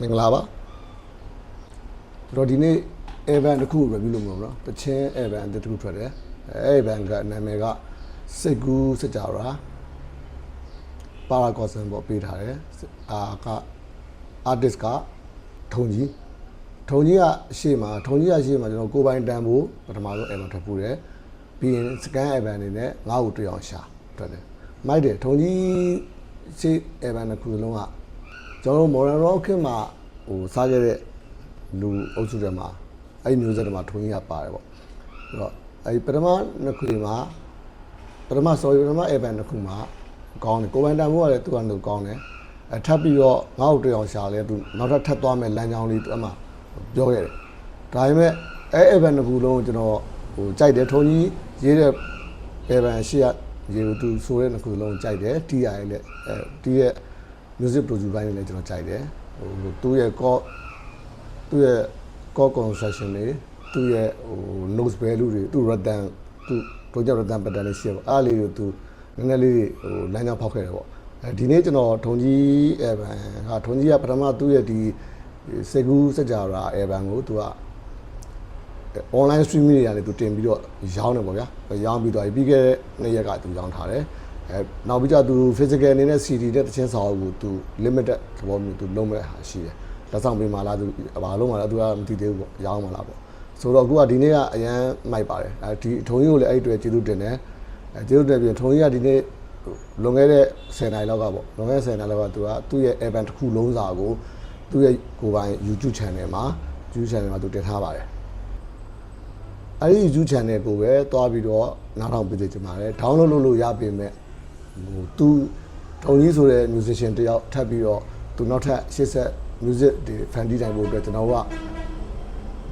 မင်္ဂလာပါကျွန်တော်ဒီနေ့ event တစ်ခု review လုပ်မှာပေါ့နော်တချင်း event အသစ်တစ်ခုထွက်တယ်အဲ event ကနာမည်ကစိတ်ကူးစကြဝဠာပါရာကော့ဆန်ပေါ့ပေးထားတယ်အာက artist ကထုံကြီးထုံကြီးကအရှိမထုံကြီးကအရှိမကျွန်တော်ကိုယ်ပိုင်တန်ဖို့ပထမဆုံး event ထွက်ဖို့တယ်ပြီးရင် scan event အနေနဲ့ငါ့ကိုတွေ့အောင်ရှာထွက်တယ်မိုက်တယ်ထုံကြီးရှိ event တစ်ခုလုံးက ကျွန်တော်တို့ modern rock ခေတ်မှာဟိုစားခဲ့တဲ့လူအုပ်စုတွေမှာအဲ့ဒီမျိုးဆက်တွေမှာထွင်းရပါတယ်ပေါ့အဲ့တော့အဲ့ဒီပထမနှစ်ခုမှာပထမ sorry ပထမ event နှစ်ခုမှာကောင်းတယ်ကိုယ်ပိုင်တန်ဖို့ကလည်းသူကတော့ကောင်းတယ်အထပ်ပြီးတော့ငါ့ကိုတွေ့အောင်ရှာလဲသူနောက်ထပ်ထပ်သွားမယ်လမ်းကြောင်းလေးသူအမှပြောခဲ့တယ်ဒါပေမဲ့အဲ့ event နှစ်ခုလုံးကိုကျွန်တော်ဟိုကြိုက်တယ်ထုံကြီးရေးတဲ့ event ရှေ့ကရေသူဆိုတဲ့နှစ်ခုလုံးကြိုက်တယ် TI လည်းအဲတီးရဲ့ music producer ဘိုင်းလည်းကျွန်တော်ကြိုက်တယ်ဟိုသူ့ရဲ့ core သူ့ရဲ့ core construction တွေသူ့ရဲ့ဟို notes value တွေသူ့ rhythm သူ့တို့ကြောင့် rhythm pattern တွေရှိရပေါ့အားလေးတွေသူနည်းနည်းလေးဟိုလမ်းကြောင်းဖောက်ခဲ့တယ်ပေါ့အဲဒီနေ့ကျွန်တော်ထုံကြီး evan ဟာထုံကြီးကပထမသူ့ရဲ့ဒီစေကူးစကြဝဠာ evan ကိုသူက online streaming တွေရတယ်သူတင်ပြီးတော့ရောင်းတယ်ပေါ့ဗျာရောင်းပြီးတော့ပြီးခဲ့တဲ့နေ့ရက်ကသူရောင်းထားတယ် အဲနောက်ပြီးကြသူ physical အနေနဲ့ CD နဲ့တချင်းစာအုပ်ကိုသူ limited သဘောမျိုးသူလုံးမဲ့ဟာရှိတယ်လက်ဆောင်ပေးမှလားသူဘာလုံးမှလားသူကမသိသေးဘူးပေါ့ရောင်းမှလားပေါ့ဆိုတော့အခုကဒီနေ့ကအရန်မိုက်ပါတယ်အဲဒီထုံကြီးကိုလည်းအဲ့တွေ့ကျေးဇူးတင်တယ်အဲကျေးဇူးတင်ပြီးထုံကြီးကဒီနေ့လွန်ခဲ့တဲ့10နိုင်လောက်ကပေါ့လွန်ခဲ့တဲ့10နိုင်လောက်ကသူကသူ့ရဲ့ event တစ်ခုလုံးစာကိုသူ့ရဲ့ကိုယ်ပိုင် YouTube channel မှာ YouTube channel မှာသူတင်ထားပါတယ်အဲ့ဒီ YouTube channel ကိုပဲတွားပြီးတော့နားထောင်ပေးသေးချင်ပါတယ် download လုပ်လို့ရပေမဲ့ ဟိုသူထုံကြီးဆိုတဲ့ musician တယောက်ထပ်ပြီးတော့သူနောက်ထပ်ရှေ့ဆက် music တွေ fan တီးတိုင်းဖို့အတွက်ကျွန်တော်က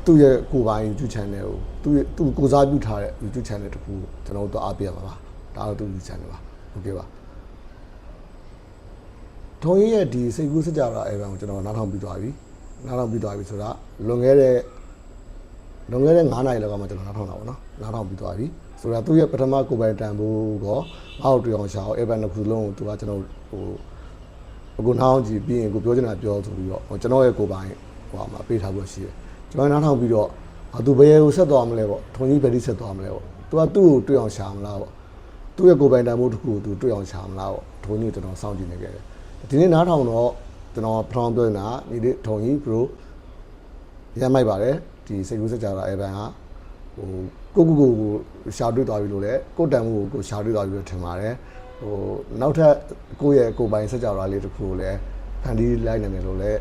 သူ့ရဲ့ကိုယ်ပိုင် YouTube channel ကိုသူ့ရဲ့သူကိုစားပြုထားတဲ့ YouTube channel တခုကိုကျွန်တော်တို့အားပေးရမှာပါဒါတော့သူ့ YouTube channel ပါโอเคပါထုံကြီးရဲ့ဒီစိတ်ကူးစကြတာ album ကိုကျွန်တော်နားထောင်ပြီးသွားပြီနားထောင်ပြီးသွားပြီဆိုတာလွန်ခဲ့တဲ့ လွန်ခဲ့တဲ့9နာရီလောက်ကမှကျွန်တော်နားထောင်တာပေါ့နော်နားထောင်ပြီးသွားပြီ ဆိုတော့သူ့ရဲ့ပထမကိုယ်ပိုင်တန်ဖိုးတော့အောက်တူအောင်ရှာအောင် Evan တစ်ခုလုံးကိုသူကကျွန်တော်ဟိုအခုနားအောင်ကြည့်ပြီးရင်ကိုပြောချင်တာပြောဆိုပြီးတော့ကျွန်တော်ရဲ့ကိုယ်ပိုင်ဟိုမှာပေးထားဖို့ရှိတယ်ကျွန်တော်နားထောင်ပြီးတော့အသူဘယ်ကိုဆက်သွားမလဲပေါ့ထုံကြီးဘယ်ဒီဆက်သွားမလဲပေါ့သူကသူ့ကိုတွေ့အောင်ရှာမလားပေါ့သူ့ရဲ့ကိုယ်ပိုင်တန်ဖိုးတစ်ခုကိုသူတွေ့အောင်ရှာမလားပေါ့ထုံကြီးကိုကျွန်တော်စောင့်ကြည့်နေခဲ့တယ်ဒီနေ့နားထောင်တော့ကျွန်တော်ပထမပြောနေတာဒီနေ့ထုံကြီး bro ရမ်းမိုက်ပါတယ်ဒီစိတ်ကူးစကြတာအဲဘန်ကဟို ကိုကိုကိုကိုရှာတွေ့သွားပြီလို့လေကိုတန်မှုကိုကိုရှာတွေ့သွားပြီလို့ထင်ပါတယ်ဟိုနောက်ထပ်ကိုရဲ့ကိုပိုင်စကြတာလေးတစ်ခုကိုလည်းဖန်တီးလိုက်နိုင်တယ်လို့လည်း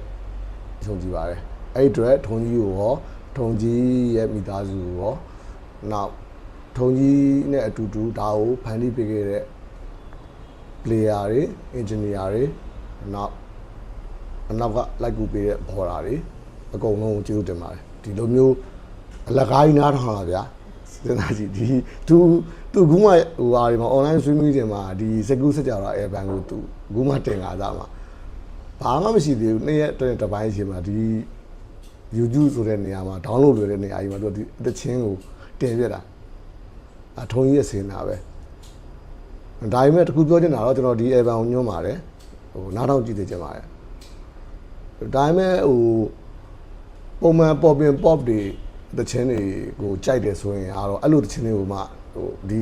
ယုံကြည်ပါတယ်အဲ့ဒီအတွက်ထုံကြီးကိုရောထုံကြီးရဲ့မိသားစုကိုရောနောက်ထုံကြီးနဲ့အတူတူဒါကိုဖန်တီးပေးခဲ့တဲ့ player တွေ engineer တွေနောက်အနောက်ကလိုက်ကူပေးတဲ့ဘော်ဒါတွေအကုန်လုံးကိုကျေးဇူးတင်ပါတယ်ဒီလိုမျိုးအလကားကြီးနားထောင်လာဗျာ စဉ်းစားကြည့်ဒီသူသူကူးမဟိုဟာဒီမှာ online streaming တွေမှာဒီစကူးစကြတာ air ban ကိုသူကူးမတင်လာကြမှာဘာမှမရှိသေးဘူးနေ့ရက်တစ်တစ်ပိုင်းချိန်မှာဒီ YouTube ဆိုတဲ့နေရာမှာ download လုပ်တဲ့နေရာကြီးမှာသူဒီတချင်းကိုတင်ပြတာအထုံးကြီးရဲ့စင်တာပဲဒါပေမဲ့တခုပြောချင်တာတော့ကျွန်တော်ဒီ air ban ကိုညွှန်းပါတယ်ဟိုနားထောင်ကြည့်သေးချင်ပါတယ်ဒါပေမဲ့ဟိုပုံမှန် pop in pop တွေ တခြင်းတွေကိုကြိုက်တယ်ဆိုရင်အားတော့အဲ့လိုတခြင်းတွေကိုမှဟိုဒီ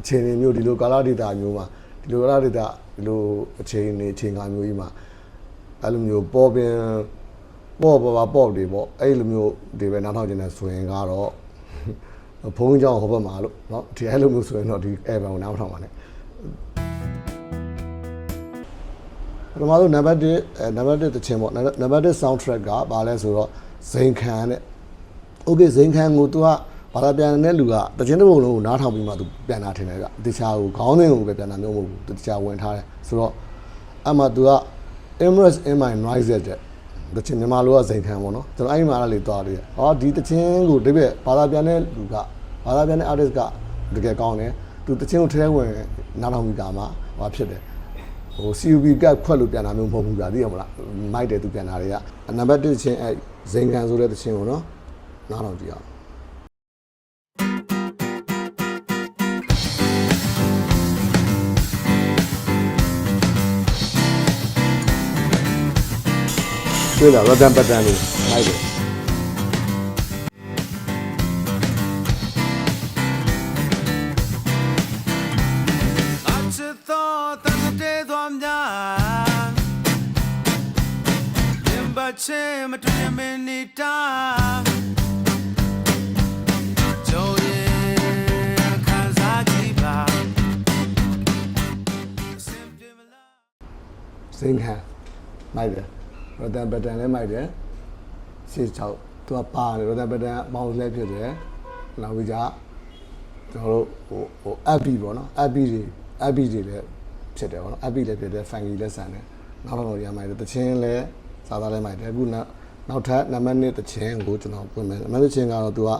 အချိန်တွေမျိုးဒီလိုကာလဒေတာမျိုးမှာဒီလိုကာလဒေတာဒီလိုအချိန်တွေအချိန်ကာမျိုးကြီးမှာအဲ့လိုမျိုး pop in pop ပါ pop တွေပေါ့အဲ့လိုမျိုးတွေပဲနားထောင်နေတယ်ဆိုရင်ကတော့ဘုန်းကြီးကျောင်းဟောဘက်မှာလို့เนาะဒီအဲ့လိုမျိုးဆိုရင်တော့ဒီ album ကိုနားမထောင်ပါနဲ့ ပထမဆုံးနံပါတ်1အဲနံပါတ်1တချင်ပေါ့နံပါတ်1 soundtrack ကဘာလဲဆိုတော့ဇိန်ခံတဲ့ okay ဇိန်ခံကို तू ကဘာသာပြန်တဲ့လူကတချင်တစ်ပုံလုံးကိုနားထောင်ပြီးမှ तू ပြန်တာထင်တယ်ဗျတခြားကိုခေါင်းစဉ်ကိုပဲပြန်တာမျိုးမဟုတ်ဘူးတခြားဝင်ထားတယ်ဆိုတော့အမှ तू က Emirates in my noise တဲ့တချင်မြန်မာလိုကဇိန်ခံပေါ့နော်ကျွန်တော်အဲ့ဒီမှာလည်းသွားတယ်ဟောဒီတချင်ကိုဒီဘက်ဘာသာပြန်တဲ့လူကဘာသာပြန်တဲ့ artist ကတကယ်ကောင်းတယ် तू တချင်ကိုထဲဝင်နားထောင်ပြီးတာမှဟောဖြစ်တယ် ဟို CUB ကခွက်လို့ပြန်တာမျိုးမဟုတ်ဘူးဗျာသိရမလားမိုက်တယ်သူပြန်တာတွေကနံပါတ်1ချင်းအဲဇိန်ကန်ဆိုတဲ့တချင်းကိုနော် နားထောင်ကြည့်အောင်မတွေ့လားရတန် စိန်ခံမိုက်တယ်ရတန်ပတန်လည်းမိုက်တယ်ရှေ့ချောက်သူကပါတယ်ရတန်ပတန်အပေါင်းလည်းဖြစ်တယ်နောက်ပြီးကြကျွန်တော်တို့ဟိုဟို app ပေါ့နော် app တွေ app တွေလည်းဖြစ်တယ်ပေါ့နော် app လည်းဖြစ်တယ် funky လည်းဆန်တယ်နောက်တော့ရမိုက်တယ်တချင်းလည်းစာသားလည်းမိုက်တယ်အခုနောက်နောက်ထပ်နံပါတ်1တချင်းကိုကျွန်တော်ပြင်မယ်နံပါတ်1ချင်းကတော့သူက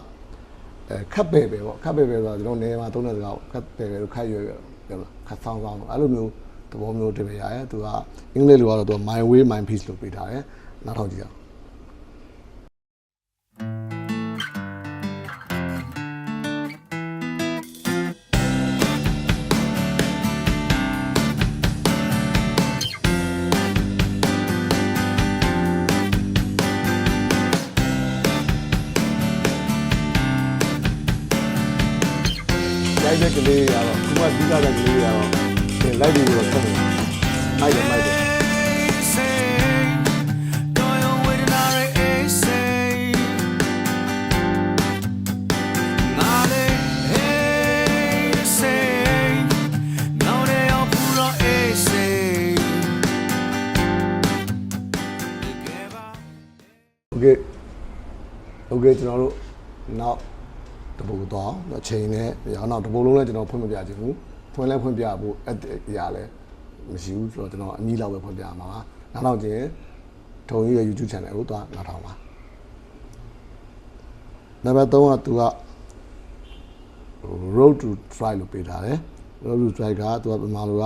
အဲခတ်ပဲပဲပေါ့ခတ်ပဲပဲဆိုတော့ကျွန်တော်နေမှာသုံးတဲ့စကားခတ်ပဲပဲလို့ခတ်ရွယ်ရွယ်ပြောလားခတ်ဆောင်ဆောင်အဲ့လိုမျိုး သဘောမျိုးတပည့်ရတယ်သူကအင်္ဂလိပ်လိုကတော့သူက my way my peace လို့ပေးထားတယ်နောက်ထောင်ကြည့်အောင်ရိုက်တဲ့ကလေးရတော့ခုမှပြီးသားတဲ့ကလေးရတော့ဒီ လိုက်ပြီးတော့ဆက်နေမိုက်တယ်မိုက်တယ် say do you wait an hour say Nale hey say no they all puro say Together โอเคโอเคကျွန်တော်တို့နောက်တပုတ်တော့အချိန်နဲ့ရောနောက်တပုတ်လုံးလည်းကျွန်တော်ဖွင့်မပြချင်ဘူး ဖွင့်လဲဖွင့်ပြဖို့အရာလဲမရှိဘူးဆိုတော့ကျွန်တော်အနည်းလောက်ပဲဖွင့်ပြမှာပါနောက်တော့ကျရင်ထုံကြီးရဲ့ YouTube channel ကိုသွားနောက်ထောင်ပါနံပါတ်3ကသူက road to try လို့ပေးထားတယ် road to try ကသူကပမာလိုက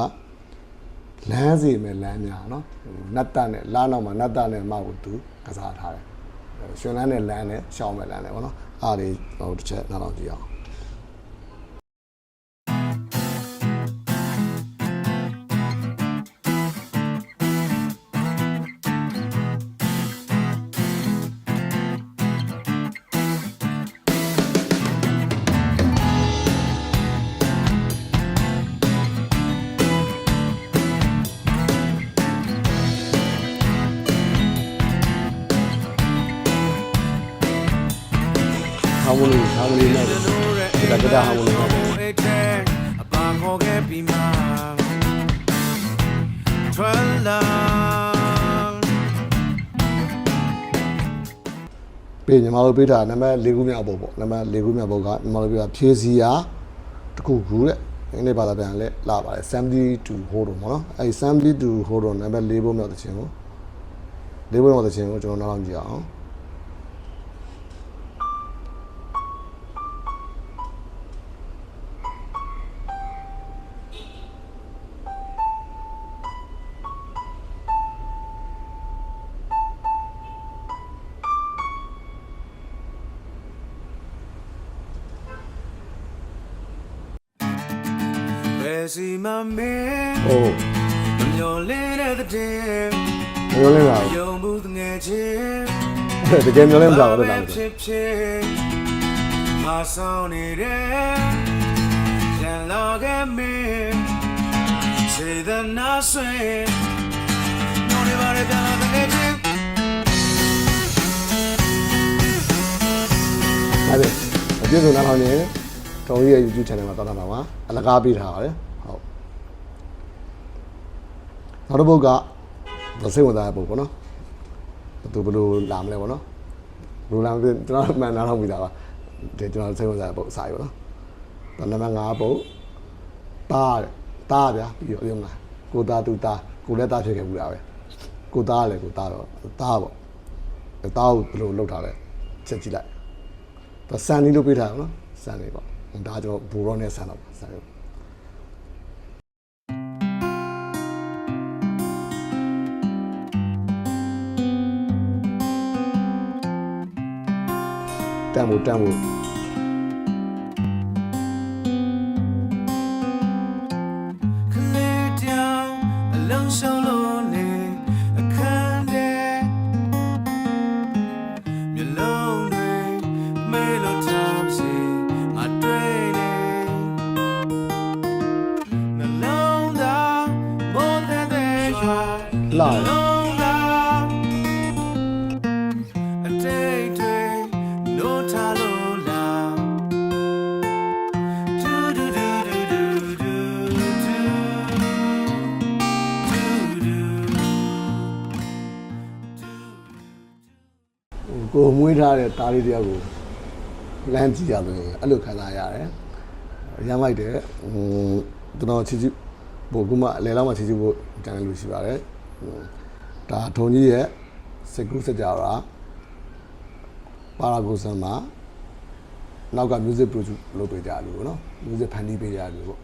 လမ်းစီမဲ့လမ်းများနော်နတ်တနဲ့လာနောက်မှာနတ်တနဲ့မဟုတ်သူကစားထားတယ်ရှင်လန်းနဲ့လမ်းနဲ့ရှောင်းမဲ့လမ်းနဲ့ပေါ့နော်အားတွေဟိုတစ်ချက်နောက်တော့ကြည့်အောင် Tralla ပေးညီမတို့ပေးတာနံပါတ်၄ခုမြောက်ပုတ်ပေါ့နံပါတ်၄ခုမြောက်ပုတ်ကညီမတို့ပြောတာဖြည့်စီယာတခုခုတဲ့အင်္ဂလိပ်ဘာသာပြန်လဲလာပါတယ်70 to hold on ပေါ့နော်အဲဒီ70 to hold on နံပါတ်၄ဘုံမြောက်တဲ့ချင်းကို၄ဘုံမြောက်တဲ့ချင်းကိုကျွန်တော်နောက်အောင်ကြည့်အောင်။ စီမမဲဟိုမမျော်လင့်တဲ့တဲ့မျောလင်းလာယုံမှုငယ်ချင်းတကယ်မျောလင်းမလာဘူးလားဖြစ်ဖြစ်မဆောင်နေတဲ့ရန်လာခဲ့မင်းစေတနာဆွေနော်ဒီပါရပြန်လာတဲ့ချင်းဟုတ်တယ်အပြည့်စုံနားထောင်နေတုံးကြီးရဲ့ YouTube channel မှာတောင်းတာပါအလကားပေးထားပါတယ်ဟုတ် နောက်တစ်ပုတ်ကသစိတ်ဝင်စားတဲ့ပုတ်ပေါ့နော်ဘယ်သူဘယ်လိုလာမလဲပေါ့နော်ဘယ်လိုလာမလဲကျွန်တော်မှန်နားထောင်ပြီးသားပါဒီကျွန်တော်စိတ်ဝင်စားတဲ့ပုတ်အစာရပေါ့နော်ဒါနံပါတ်5ပုတ်တားတဲ့တားဗျာပြီးတော့ရုံးလာကိုသားသူသားကိုလည်းသားဖြစ်ခဲ့ဘူးလားပဲကိုသားလည်းကိုသားတော့သားပေါ့တားကိုဘယ်လိုလုပ်ထားလဲချက်ကြည့်လိုက်ဒါဆန်နီလို့ပေးထားတာနော်ဆန်နီပေါ့ဒါကျွန်တော်ဘူရောနဲ့ဆန်တော့ပါဆ န်နီ ထားတဲ့တားလေးတယောက်ကိုလမ်းကြည့်ရလို့အဲ့လိုခံစားရတယ်ရမ်းလိုက်တယ်ဟိုကျွန်တော်ချစ်ချစ်ဘို့ကမှအလဲလောက်မှချစ်ချစ်ဖို့တန်တယ်လို့ရှိပါတယ်ဟိုဒါထုံကြီးရဲ့စကူစကြရာပါရာဂိုဆန်မှာနောက်က music produce လုပ်ပေးကြလို့ပေါ့နော် music ဖန်တီးပေးကြလို့ပေါ့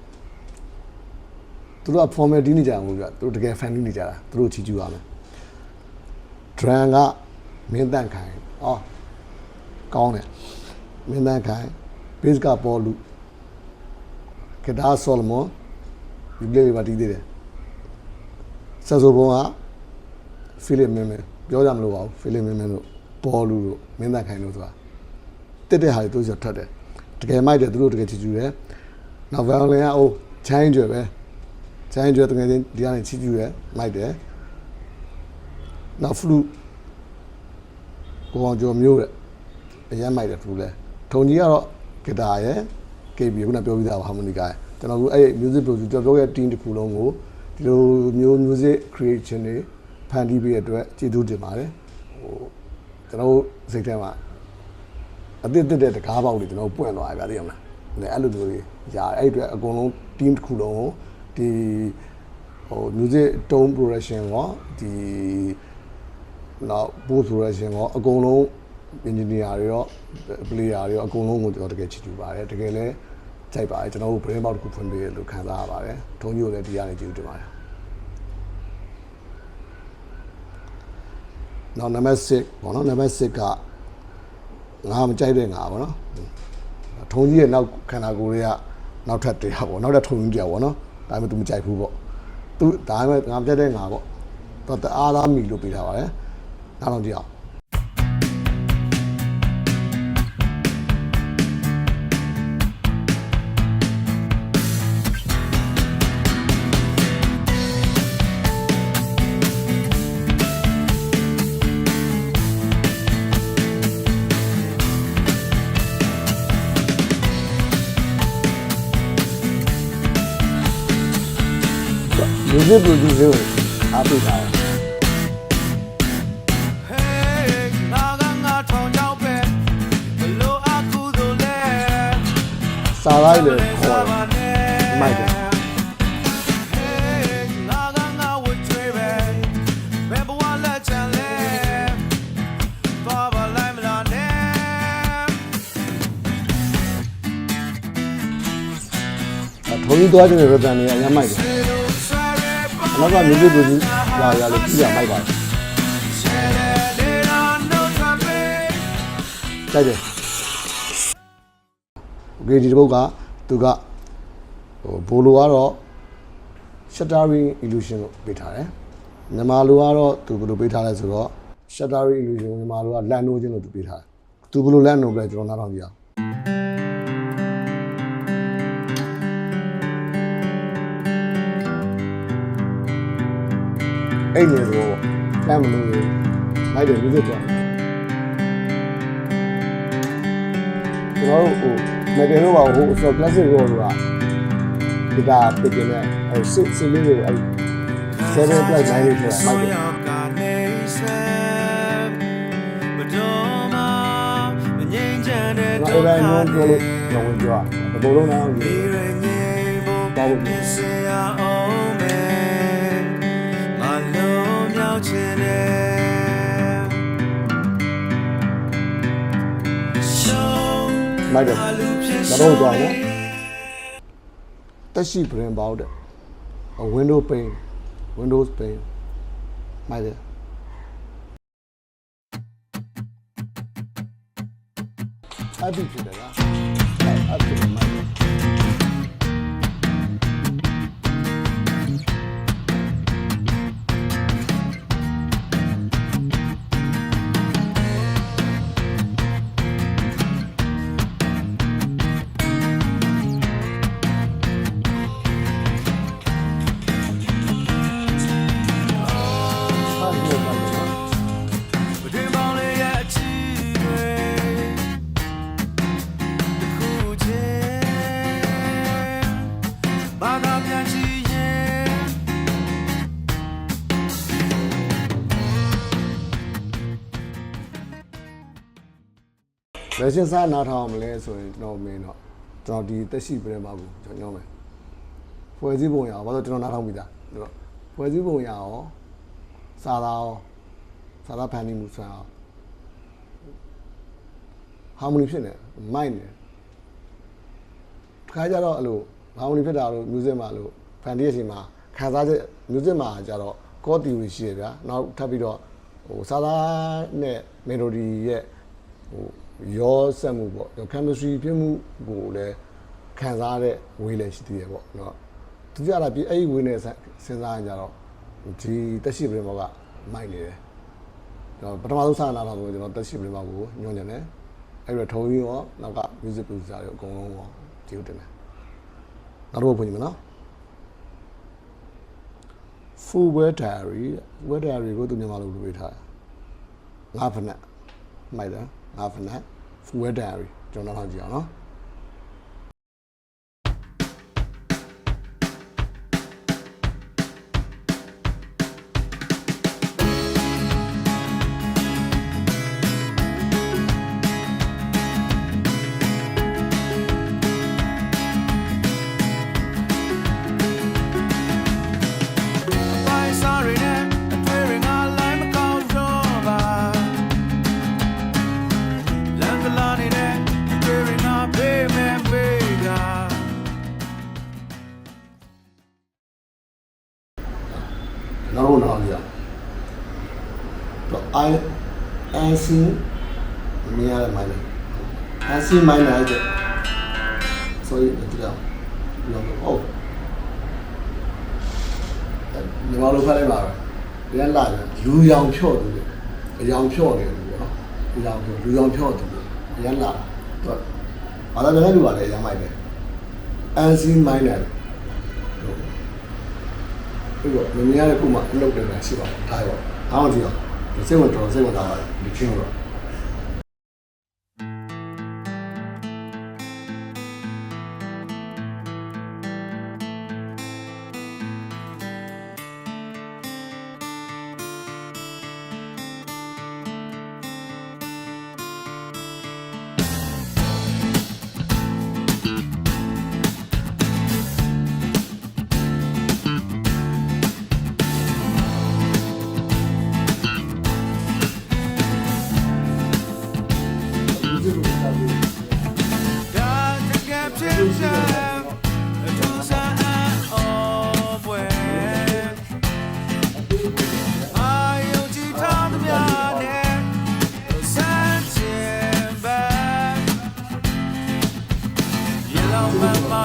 သူတို့က format တီးနေကြအောင်လို့ပြသူတို့တကယ် fan တီးနေကြတာသူတို့ချီးကျူးရမယ် drum ကမင်းတန့်ခိုင်အော် ကောင်းတယ်မင်းတန့်ခိုင် bass ကပေါ်လူ guitar solomon ဒီလေးပါတီးသေးတယ်ဆက်ဆိုဘုံက philip မင်းမင်းပြောကြမလို့ပါဘူး philip မင်းမင်းတို့ပေါ်လူတို့မင်းတန့်ခိုင်တို့ဆိုတာတက်တဲ့ဟာတွေသူတို့ထွက်တယ်တကယ်မိုက်တယ်သူတို့တကယ်ချီကျူတယ်နောက် violin ကအိုးချိုင်းကျွယ်ပဲချိုင်းကျွယ်တကယ်ချင်းဒီကနေချီကျူတယ်မိုက်တယ်နောက် flute ကိုအောင်ကျော်မျိုးတဲ့ အရမ်းမိုက်တယ်ဖလူလဲထုံကြီးကတော့ဂီတာရယ် KB ခုနပြောပြီးသားပါဟာမိုနီကာရယ်ကျွန်တော်ကအဲ့ music producer ကျွန်တော်ပြောရဲ့ team တစ်ခုလုံးကိုဒီလိုမျိုး music creation တွေဖန်တီးပေးတဲ့အတွက်ကျေးဇူးတင်ပါတယ်ဟိုကျွန်တော်စိတ်ထဲမှာအသစ်တက်တဲ့တကားပေါက်တွေကျွန်တော်ပွင့်သွားပြီဗျာသိရမလားအဲ့အဲ့လိုမျိုးတွေရတယ်အဲ့အတွက်အကုန်လုံး team တစ်ခုလုံးကိုဒီဟို music tone production ရောဒီနောက် post production ရောအကုန်လုံး engineer တွေရော player တွေရောအကုန်လုံးကိုကျွန်တော်တကယ်ချစ်ကြူပါတယ်တကယ်လည်းကြိုက်ပါတယ်ကျွန်တော်တို့ brain box တစ်ခုဖွင့်ပေးရလို့ခံစားရပါတယ်ထုံးကြီးကိုလည်းဒီရနေကြည့်တင်ပါတယ်နောက်နံပါတ်6ပေါ့နော်နံပါတ်6ကငါမကြိုက်တဲ့ငါပေါ့နော်ထုံးကြီးရဲ့နောက်ခန္ဓာကိုယ်တွေကနောက်ထပ်တရားပေါ့နောက်ထပ်ထုံးကြီးတရားပေါ့နော်ဒါပေမဲ့ तू မကြိုက်ဘူးပေါ့ तू ဒါပေမဲ့ငါမကြိုက်တဲ့ငါပေါ့တော့တအားသားမီလို့ပြထားပါတယ်နောက်တော့ကြည့်အောင် music producer ကိုအားပေးထားတယ် Hey ငါကငါထောင်ကြောက်ပဲဘလို့အခုဆိုလဲစာလိုက်လေခေါ်တယ်မိုက်တယ် Hey ငါကငါဝတ်ချွေးပဲဘယ်ဘဝလက်ချန်လဲသွားပါလိုက်မလားနဲ့အထုံးကြီးသွားတဲ့ရတန်တွေအများမိုက်တယ် နောက်က music producer လာရလို့ပြရမိုက်ပါတယ်ကြိုက်တယ်ဂရီဒီတစ်ပုတ်ကသူကဟိုဘိုလိုကတော့ shuttering illusion ကိုပေးထားတယ်မြန်မာလိုကတော့သူဘယ်လိုပေးထားလဲဆိုတော့ shuttering illusion မြန်မာလိုကလန်နိုခြင်းလို့သူပေးထားတယ်သူဘယ်လိုလန်နိုလဲကျွန်တော်နားထောင်ကြည့်အောင် အဲ့နေတော့လမ်းမလို့လိုက်တယ်လူတွေတော့ကျွန်တော်တို့ဟိုမကယ်တော့ပါဟိုဆို classic rock ကဒီကပြပြနေအဲစစ်စစ်လေးတွေအဲ7 plus 9လေးဆိုတာမိုက်တယ်မတော်မမငြိမ်းချမ်းတဲ့ကျွန်တော်အဲ့ဒါညောပြောလို့ကျွန်တော်ဝင်ပြောတာဘယ်လိုလုပ်လဲဒီရ လုံးမြောက်ချင်တယ် Show မိုက်တယ်အလူဖြစ်တော့တော့နော်တက်ရှိ brain ပေါက်တဲ့ window pane windows pane မိုက်တယ်အဘိဖြစ်တယ်လားအဘိမိုက် မြို့မှာပေါ့နော်ဘာသာပြန်ကြည့်ရင်လက်ချင်းစားနားထောင်အောင်မလဲဆိုရင်တော့မင်းတော့ကျွန်တော်ဒီတက်ရှိပြင်ပါဘူးကျွန်တော်ညောင်းမယ်ဖွဲ့စည်းပုံရအောင်ဘာလို့ကျွန်တော်နားထောင်မိတာဒီတော့ဖွဲ့စည်းပုံရအောင် စာသားရောစာသားဖန်တီးမှုဆွမ်းအောင် harmony ဖြစ်နေမိုက်နေခါကြတော့အဲ့လို harmony ဖြစ်တာလို့ music မှာလို့ fan တည်းအချိန်မှာခံစားချက် music မှာကြတော့ core theory ရှိရဗျာနောက်ထပ်ပြီးတော့ဟိုစာသားနဲ့ melody ရဲ့ဟိုရောစက်မှုပေါ့ chemistry ဖြစ်မှုကိုလည်းခံစားတဲ့ way လည်းရှိသေးတယ်ပေါ့เนาะသူကြတာပြအဲ့ဒီ way နဲ့စဉ်းစားရင်ကြတော့ ဒီတက်ရှိပြင်ဘောကမိုက်နေတယ်ကျွန်တော်ပထမဆုံးစနာတော့ကျွန်တော်တက်ရှိပြင်ဘောကိုညွှန်နေတယ်အဲ့တော့ထုံးကြီးရောနောက်က music producer တွေအကုန်လုံးရောဒီလိုတင်တယ်နောက်တော့ဖွင့်ကြည့်မယ်နော် full wear diary wear diary ကိုသူမြန်မာလိုလုပ်ထားတာငါးဖနက်မိုက်တယ်ငါးဖနက် full wear diary ကျွန်တော်နောက်ကြည့်အောင်နော် နောက်တော့နောက်ကြည့်အောင်တော့ i ac မြင်ရတယ်မိုင်းတယ် ac မိုင်းတယ်တဲ့ sorry ဒီတော့လောဟုတ်မြန်မာလိုဖတ်လိုက်ပါပဲပြန်လာတယ်လူရောင်ဖြော့တယ်အယောင်ဖြော့တယ်လို့နော်အယောင်ဖြော့လူရောင်ဖြော့တယ်ပြန်လာတော့ဘာသာပြန်လူပါလေရမ်းမိုက်တယ် ac မိုင်းတယ် ပြီးတော့မမြင်ရတဲ့ခုမှအလုပ်တယ်ရှိပါဘူးထားရောအားအောင်ကြည့်အောင်စိတ်ဝင်တော်စိတ်ဝင်စားပါတယ်ဒီချင်းတော့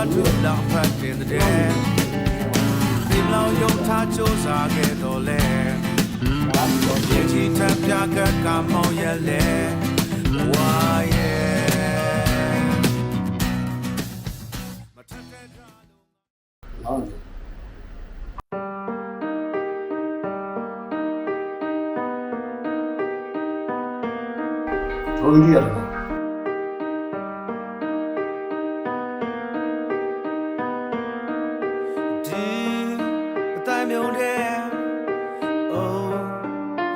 င်မမတို့လောင်ဖတ်တဲ့တဲ့ဒီလောင်ယုံထားကြိုးစားခဲ့တော့လဲရေချီထပ်ပြကကမောင်ရဲ့လဲဝါရဲ့နောက်ကြထုံးကြည့်ရတယ်ဒီ တိုင်းမြုံတဲ့အိုး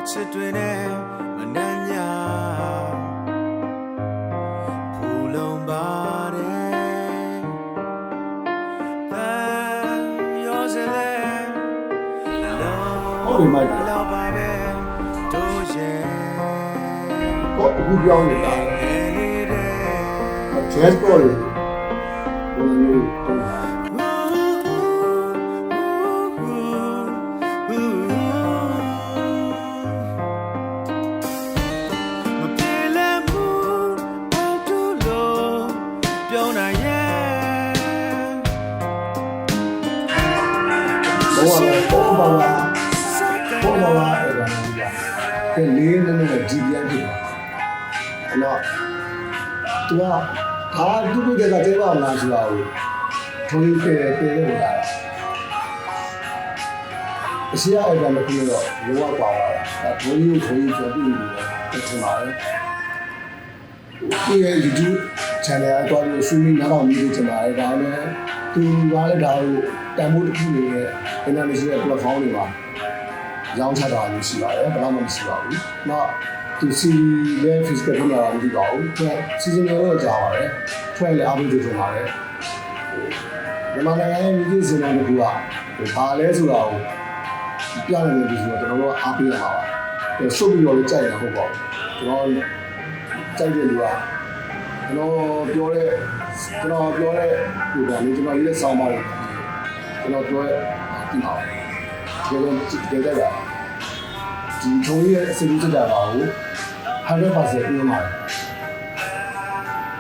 အချစ်တွေနဲ့မနှမ်းညာဖူလုံးပါတယ်ပန်းရောစလဲလောက်ပါပဲတို့ရဲ့ဟောအခုပြောနေတာလေးတဲ့ jazz တော့လေ ဘောကလည်းပေါ်ပါလားပေါ်ပါလားအဲ့ဒါမျိုးကဲလေးနည်းနည်းဒီပြန်ဖြစ်တယ်အဲ့တော့သူကဒါသူတို့ကတဲပါမလားဆိုတာကိုထုံးပြည့်ပြည့်လို့ရတယ်အစီအအဲ့ဒါလည်းပြီးတော့လောကပါလာတာဘုန်းကြီးဘုန်းကြီးပြောပြနေတယ်တက်ချင်ပါတယ်ဒီရဲ့ YouTube channel အတော်ကိုဆွေးနွေးနားထောင်နေချင်ပါတယ်ဒါနဲ့ သူကလည်းဒါကိုတန်ဖိုးတစ်ခုနေတဲ့ international platform တွေမှာရောင်းချတာမျိုးရှိပါတယ်ဘယ်တော့မှမရှိပါဘူး။နောက်ဒီစီလဲ physical ဖြစ်လာတာမသိပါဘူးသူစီစဉ်တော့ကြာပါတယ်ထွက်လည်းအားပေးကြတယ်ပါတယ်မြန်မာနိုင်ငံရဲ့ပြည်စင်တဲ့ကူကဟိုဘာလဲဆိုတာကိုပြနေတယ်ဆိုတော့ကျွန်တော်တို့အားပေးရမှာပါအဲရှုပ်ပြီးတော့လည်းကြိုက်တာဟုတ်ပါဘူးကျွန်တော်ကြိုက်တဲ့လူကကျွန်တော်ပြောတဲ့ ကျွန်တော်ပြောတဲ့ဟိုကလေကျွန်တော်ရေးတဲ့ဆောင်းပါးကျွန်တော်ပြောတဲ့ဒီမှာဒီလိုဒီကြိုက်တာဒီထုံးရဲ့အစီအစဉ်ကြတာကို100%ပြောမှာတယ်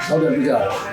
နောက်တော့ပြကြတယ်